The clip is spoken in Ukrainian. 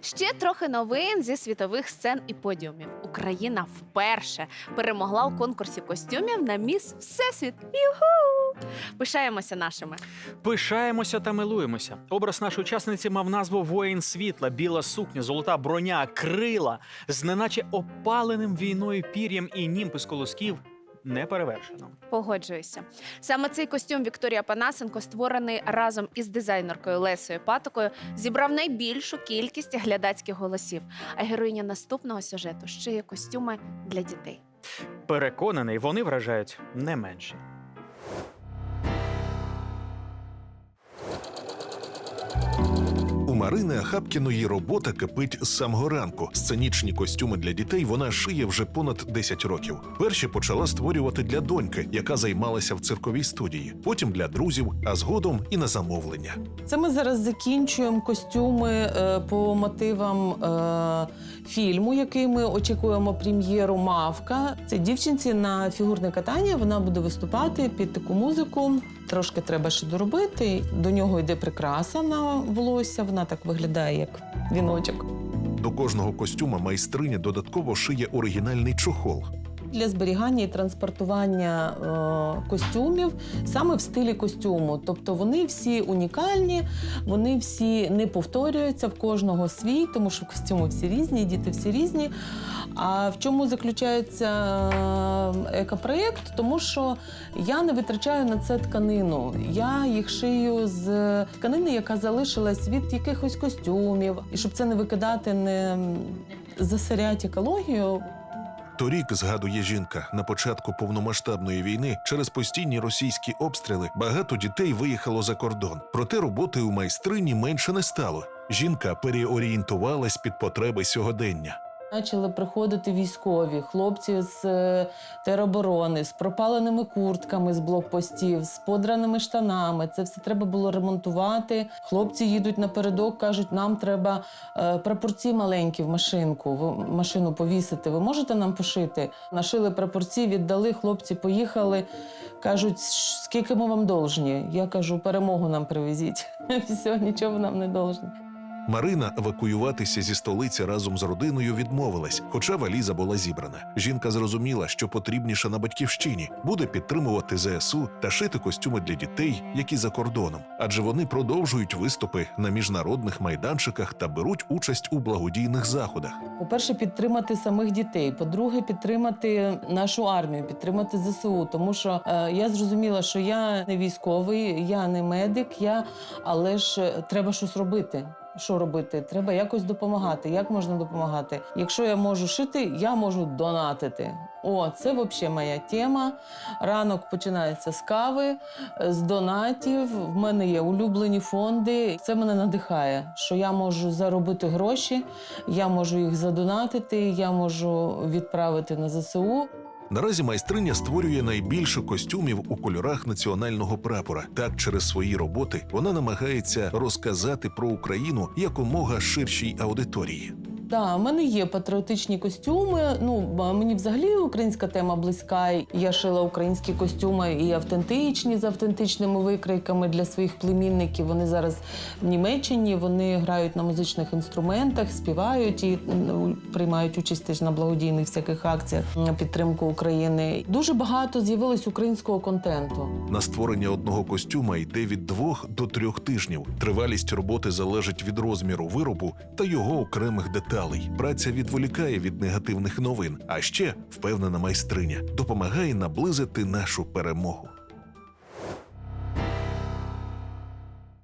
Ще трохи новин зі світових сцен і подіумів. Україна вперше перемогла у конкурсі костюмів на міс Всесвіт. Юху! Пишаємося нашими. Пишаємося та милуємося. Образ нашої учасниці мав назву Воїн світла, біла сукня, золота броня, крила з неначе опаленим війною пір'ям і німпи з колосків не перевершено. Погоджуюся. Саме цей костюм Вікторія Панасенко, створений разом із дизайнеркою Лесою Патокою, зібрав найбільшу кількість глядацьких голосів. А героїня наступного сюжету ще є костюми для дітей. Переконаний, вони вражають не менше. Марини Ахапкіної робота кипить з самого ранку. Сценічні костюми для дітей вона шиє вже понад 10 років. Перші почала створювати для доньки, яка займалася в цирковій студії, потім для друзів, а згодом і на замовлення. Це ми зараз закінчуємо костюми е, по мотивам е, фільму, який ми очікуємо прем'єру Мавка. Це дівчинці на фігурне катання. Вона буде виступати під таку музику. Трошки треба ще доробити. До нього йде прикраса на волосся. Вона так виглядає, як віночок. До кожного костюма майстриня додатково шиє оригінальний чохол. Для зберігання і транспортування е, костюмів саме в стилі костюму. Тобто вони всі унікальні, вони всі не повторюються в кожного свій, тому що костюми всі різні, діти всі різні. А в чому заключається е, екопроєкт? Тому що я не витрачаю на це тканину. Я їх шию з тканини, яка залишилась від якихось костюмів. І щоб це не викидати, не засорять екологію, Торік, згадує жінка, на початку повномасштабної війни через постійні російські обстріли багато дітей виїхало за кордон. Проте роботи у майстрині менше не стало. Жінка переорієнтувалась під потреби сьогодення. Почали приходити військові, хлопці з е, тероборони, з пропаленими куртками з блокпостів, з подраними штанами. Це все треба було ремонтувати. Хлопці їдуть напередок, кажуть, нам треба е, прапорці маленькі в машинку, в машину повісити. Ви можете нам пошити? Нашили прапорці, віддали, хлопці поїхали. Кажуть, скільки ми вам должні? Я кажу, перемогу нам привезіть. Все, нічого нам не должні. Марина евакуюватися зі столиці разом з родиною відмовилась, хоча валіза була зібрана. Жінка зрозуміла, що потрібніше на батьківщині буде підтримувати ЗСУ та шити костюми для дітей, які за кордоном, адже вони продовжують виступи на міжнародних майданчиках та беруть участь у благодійних заходах. По-перше, підтримати самих дітей. По-друге, підтримати нашу армію, підтримати ЗСУ. Тому що е, я зрозуміла, що я не військовий, я не медик, я, але ж е, треба щось робити. Що робити? Треба якось допомагати. Як можна допомагати? Якщо я можу шити, я можу донатити. О, це взагалі моя тема. Ранок починається з кави, з донатів. В мене є улюблені фонди. Це мене надихає, що я можу заробити гроші, я можу їх задонатити, я можу відправити на ЗСУ. Наразі майстриня створює найбільше костюмів у кольорах національного прапора. Так, через свої роботи вона намагається розказати про Україну якомога ширшій аудиторії. Так, в мене є патріотичні костюми. Ну, мені взагалі українська тема близька. Я шила українські костюми і автентичні з автентичними викройками для своїх племінників. Вони зараз в Німеччині, вони грають на музичних інструментах, співають і ну, приймають участь теж на благодійних всяких акціях на підтримку України. Дуже багато з'явилось українського контенту. На створення одного костюма йде від двох до трьох тижнів. Тривалість роботи залежить від розміру виробу та його окремих деталей. Праця відволікає від негативних новин, а ще впевнена майстриня допомагає наблизити нашу перемогу.